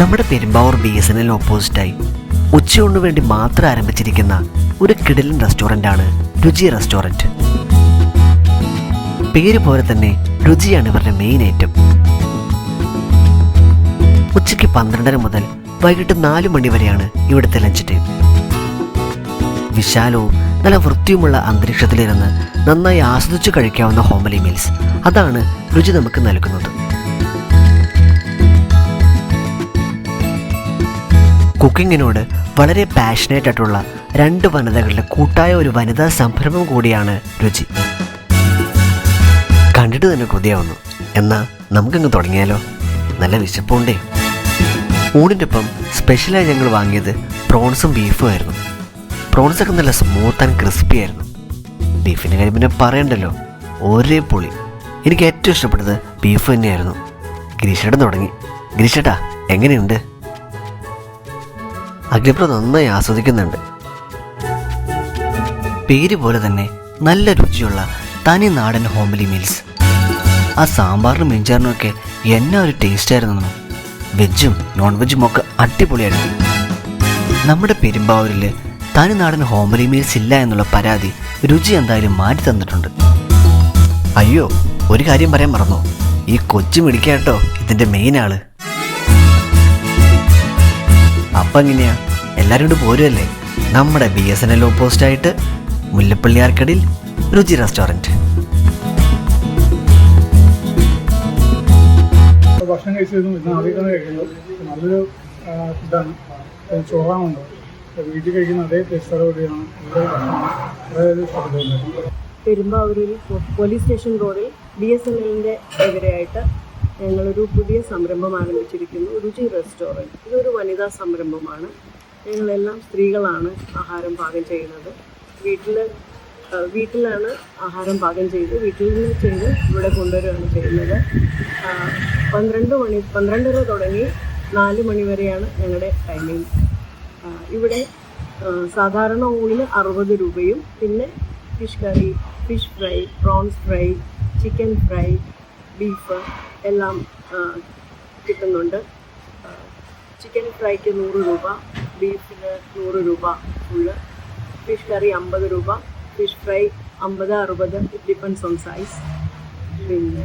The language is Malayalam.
നമ്മുടെ Perumbavoor B S N L ഓപ്പോസിറ്റായി ഉച്ചയൂണിന് വേണ്ടി മാത്രം ആരംഭിച്ചിരിക്കുന്ന ഒരു കിടിലൻ റെസ്റ്റോറന്റാണ് രുചി റെസ്റ്റോറന്റ് പേര് പോലെ തന്നെ രുചിയാണ് ഇവരുടെ മെയിൻ ഐറ്റം ഉച്ചയ്ക്ക് പന്ത്രണ്ടര മുതൽ വൈകിട്ട് നാല് മണി വരെയാണ് ഇവിടുത്തെ ലഞ്ച് ടൈം വിശാലവും നല്ല വൃത്തിയുമുള്ള അന്തരീക്ഷത്തിലിരുന്ന് നന്നായി ആസ്വദിച്ചു കഴിക്കാവുന്ന ഹോംലി മീൽസ് അതാണ് രുചി നമുക്ക് നൽകുന്നത്. കുക്കിങ്ങിനോട് വളരെ പാഷനേറ്റ് ആയിട്ടുള്ള രണ്ട് വനിതകളുടെ കൂട്ടായ ഒരു വനിതാ സംരംഭം കൂടിയാണ് രുചി. കണ്ടിട്ട് തന്നെ കൊതിയാവുന്നു. എന്നാ നമുക്കങ്ങ് തുടങ്ങിയാലോ? നല്ല വിശപ്പുണ്ടേ. ഊണിന്റെ ഒപ്പം സ്പെഷ്യലായി ഞങ്ങൾ വാങ്ങിയത് പ്രോൺസും ബീഫും ആയിരുന്നു. പ്രോൺസൊക്കെ നല്ല സ്മൂത്ത് ആൻഡ് ക്രിസ്പി ആയിരുന്നു. ബീഫിന്റെ കാര്യം പിന്നെ പറയണ്ടല്ലോ. ഒരേ പൊളി. എനിക്ക് ഏറ്റവും ഇഷ്ടപ്പെട്ടത് ബീഫ് തന്നെയായിരുന്നു. ഗിരീഷേട്ടൻ തുടങ്ങി. ഗിരീഷേട്ടാ എങ്ങനെയുണ്ട്? അഗ്നിപ്ര നന്നായി ആസ്വദിക്കുന്നുണ്ട്. പേര് പോലെ തന്നെ നല്ല രുചിയുള്ള തനി നാടൻ ഹോംലി മീൽസ്. ആ സാമ്പാറിനും മിഞ്ചാറിനും ഒക്കെ എന്നാ ഒരു ടേസ്റ്റ് ആയിരുന്നു വെജും നോൺ വെജും ഒക്കെ അടിപൊളിയായിരുന്നു. നമ്മുടെ പെരുമ്പാവൂരിൽ തനി നാടൻ ഹോംലി മീൽസ് ഇല്ല എന്നുള്ള പരാതി രുചി എന്തായാലും മാറ്റി തന്നിട്ടുണ്ട്. അയ്യോ ഒരു കാര്യം പറയാൻ മറന്നു? ഈ കൊച്ചു മിടിക്കാട്ടോ ഇതിന്റെ മെയിൻ ആൾ. അപ്പം എങ്ങനെയാ? എല്ലാവരും കൂടി പോരുമല്ലേ നമ്മുടെ B S N L opposite ആയിട്ട് മുല്ലപ്പള്ളി ആർക്കടിൽ രുചി റെസ്റ്റോറന്റ് ഭക്ഷണം കഴിച്ചതും ഇന്ന് ആദ്യമാണ് കഴിക്കുന്നത് നല്ലൊരു ഫുഡാണ് ഇതാണ്. ചോറാണുണ്ട് വീട്ടിൽ കഴിക്കുന്ന അതേ ടേസ്റ്റോടുകൂടിയാണ് പെരുമ്പാവൂരിൽ പോലീസ് സ്റ്റേഷൻ റോഡിൽ ബി എസ് എൻ എല്ലിന്റെ എതിരെയായിട്ട് ഞങ്ങളൊരു പുതിയ സംരംഭം ആരംഭിച്ചിരിക്കുന്നു രുചി റെസ്റ്റോറന്റ്. ഇതൊരു വനിതാ സംരംഭമാണ്. ഞങ്ങളെല്ലാം സ്ത്രീകളാണ് ആഹാരം പാകം ചെയ്യുന്നത്. വീട്ടിൽ വീട്ടിലാണ് ആഹാരം പാകം ചെയ്ത് വീട്ടിൽ നിന്ന് ചെയ്ത് ഇവിടെ കൊണ്ടുവരികയാണ് ചെയ്യുന്നത്. പന്ത്രണ്ട് മണി പന്ത്രണ്ടര തുടങ്ങി നാല് മണി വരെയാണ് ഞങ്ങളുടെ ടൈമിംഗ്. ഇവിടെ സാധാരണ ഊണിന് അറുപത് രൂപയും പിന്നെ fish curry fish fry prawns fry chicken fry beef എല്ലാം കിട്ടുന്നുണ്ട്. ചിക്കൻ ഫ്രൈക്ക് നൂറ് രൂപ ബീഫിന് നൂറ് രൂപ ഫുള്ള് ഫിഷ് കറി അമ്പത് രൂപ ഫിഷ് ഫ്രൈ അമ്പത് അറുപത് ഡിപ്പെൻസ് ഓൺ സൈസ് പിന്നെ